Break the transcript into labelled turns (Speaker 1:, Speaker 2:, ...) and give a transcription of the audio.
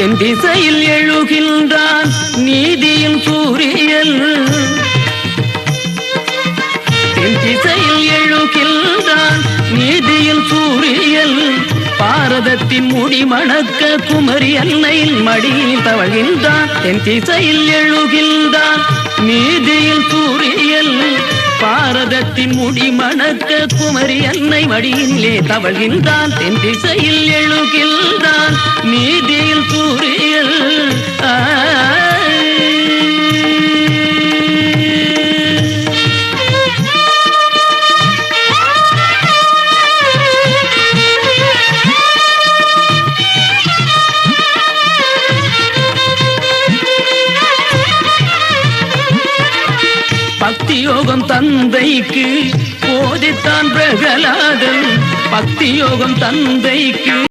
Speaker 1: தென் திசையில் எழுகின்றான் நீதியின் சூரியன். தென் திசையில் எழுகின்றான் நீதியின் சூரியன். பாரதத்தின் முடி மணக்க குமரி அன்னையின் மடியில் தவழ்கின்றான். தென் திசையில் எழுகின்றான் நீதியில் சூரியன். பாரதத்தின் முடி மணக்க குமரி அன்னை மடியிலே தவழ்கின்றான். தென் திசையில் எழுகின்றான் நீதியில் சூரியன் பக்தியோகம் தந்தைக்கு போதித்தான் பிரகலாதன். பக்தியோகம் தந்தைக்கு